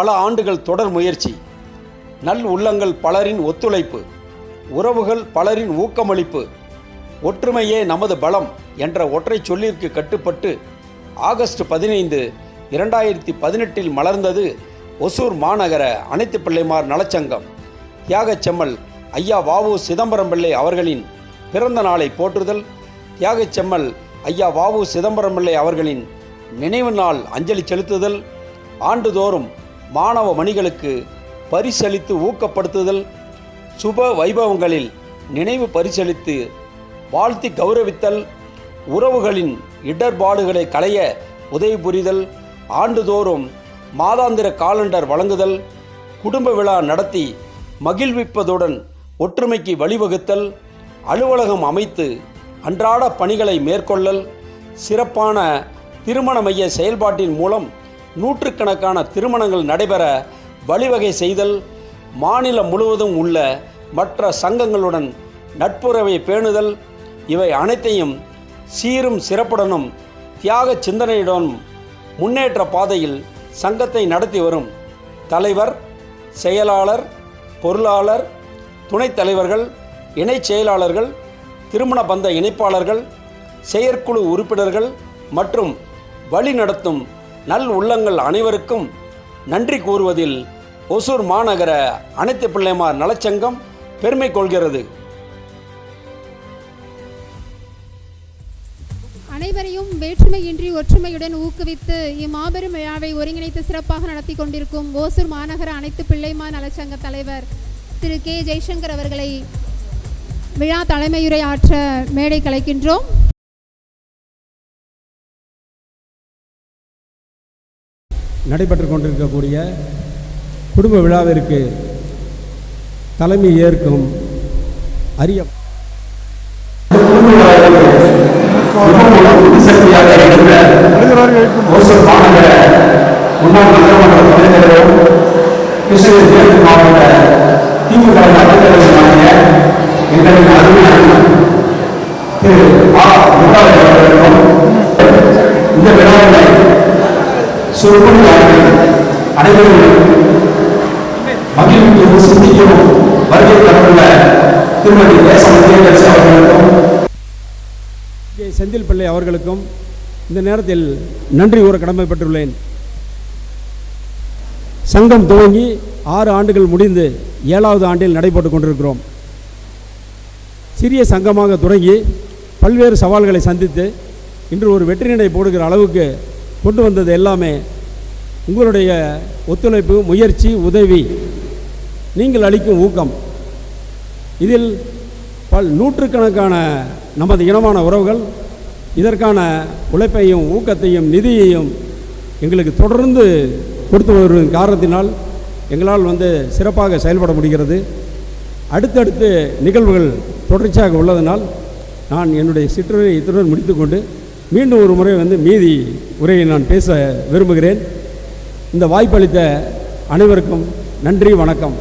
பல ஆண்டுகள் தொடர் முயற்சி. நல் உள்ளங்கள் பலரின் ஒத்துழைப்பு உறவுகள் பலரின் ஊக்கமளிப்பு ஒற்றுமையே நமது பலம் என்ற ஒற்றை சொல்லிற்கு கட்டுப்பட்டு ஆகஸ்ட் பதினைந்து இரண்டாயிரத்தி பதினெட்டில் மலர்ந்தது ஒசூர் மாநகர அனைத்து பிள்ளைமார் நலச்சங்கம். தியாகச்செம்மல் ஐயா வாவு சிதம்பரம் பிள்ளை அவர்களின் பிறந்த நாளை போற்றுதல் தியாகச்செம்மல் ஐயா வாவு சிதம்பரம் பிள்ளை அவர்களின் நினைவு நாள் அஞ்சலி செலுத்துதல் ஆண்டுதோறும் மாணவ மணிகளுக்கு பரிசளித்து ஊக்கப்படுத்துதல் சுப வைபவங்களில் நினைவு பரிசளித்து வாழ்த்தி கௌரவித்தல் உறவுகளின் இடர்பாடுகளை களைய உதவி புரிதல் ஆண்டுதோறும் மாதாந்திர காலண்டர் வழங்குதல் குடும்ப விழா நடத்தி மகிழ்விப்பதுடன் ஒற்றுமைக்கு வழிவகுத்தல் அலுவலகம் அமைத்து அன்றாட பணிகளை மேற்கொள்ளல் சிறப்பான திருமண மைய செயல்பாட்டின் மூலம் நூற்றுக்கணக்கான திருமணங்கள் நடைபெற வழிவகை செய்தல் மாநிலம் முழுவதும் உள்ள மற்ற சங்கங்களுடன் நட்புறவை பேணுதல் இவை அனைத்தையும் சீரும் சிறப்புடனும் தியாக சிந்தனையுடனும் முன்னேற்ற பாதையில் சங்கத்தை நடத்தி வரும். தலைவர் செயலாளர் பொருளாளர் துணைத் தலைவர்கள் இணைச் செயலாளர்கள் திருமண பந்த இணைப்பாளர்கள் செயற்குழு உறுப்பினர்கள் மற்றும் வழிநடத்தும் நல் உள்ளங்கள் அனைவருக்கும் நன்றி கூறுவதில் ஒசூர் மாநகர அனைத்து பிள்ளைமார் நலச்சங்கம் பெருமை கொள்கிறது. அனைவரையும் வேற்றுமையின்றி ஒற்றுமையுடன் ஊக்குவித்து இம்மாபெரும் விழாவை ஒருங்கிணைத்து சிறப்பாக நடத்தி கொண்டிருக்கும் ஓசூர் மாநகர அனைத்து பிள்ளைமா நலச்சங்க தலைவர் திரு கே ஜெய்சங்கர் அவர்களை விழா தலைமையுரை ஆற்ற மேடை கலைக்கின்றோம். நடைபெற்று கொண்டிருக்கக்கூடிய குடும்ப விழாவிற்கு தலைமை ஏற்கும் அரிய சக்தியாக முன்னாள் நகரமன்ற தலைவரும் கிருஷ்ணகிரி மேற்கு மாவட்ட திமுக தலைவருமாகிய எங்களின் அருமையான திரு ஆ. முன்னாள் அவர்களுக்கும் சுருக்குமார்கள் அனைவரும் மகிழ்ச்சியும் சிந்திக்கவும் வருகை தந்துள்ள திருமதி தேசம் தேர்தல் அவர்களுக்கும் செந்தில் பிள்ளை அவர்களுக்கும் இந்த நேரத்தில் நன்றி கூற கடமைப்பட்டுள்ளேன். சங்கம் துவங்கி ஆறு ஆண்டுகள் முடிந்து ஏழாவது ஆண்டில் நடைபெற்று கொண்டிருக்கிறோம். சிறிய சங்கமாக தொடங்கி பல்வேறு சவால்களை சந்தித்து இன்று ஒரு வெற்றி நடை போடுகிற அளவுக்கு கொண்டு வந்தது எல்லாமே உங்களுடைய ஒத்துழைப்பு முயற்சி உதவி நீங்கள் அளிக்கும் ஊக்கம். இதில் பல் நூற்றுக்கணக்கான நமது இனமான உறவுகள் இதற்கான உழைப்பையும் ஊக்கத்தையும் நிதியையும் எங்களுக்கு தொடர்ந்து கொடுத்து வரும் காரணத்தினால் எங்களால் வந்து சிறப்பாக செயல்பட முடிகிறது. அடுத்தடுத்து நிகழ்வுகள் தொடர்ச்சியாக உள்ளதனால் நான் என்னுடைய சிற்றுரை இத்துடன் முடித்துக்கொண்டு மீண்டும் ஒரு முறை வந்து மீதி உரையை நான் பேச விரும்புகிறேன். இந்த வாய்ப்பளித்த அனைவருக்கும் நன்றி வணக்கம்.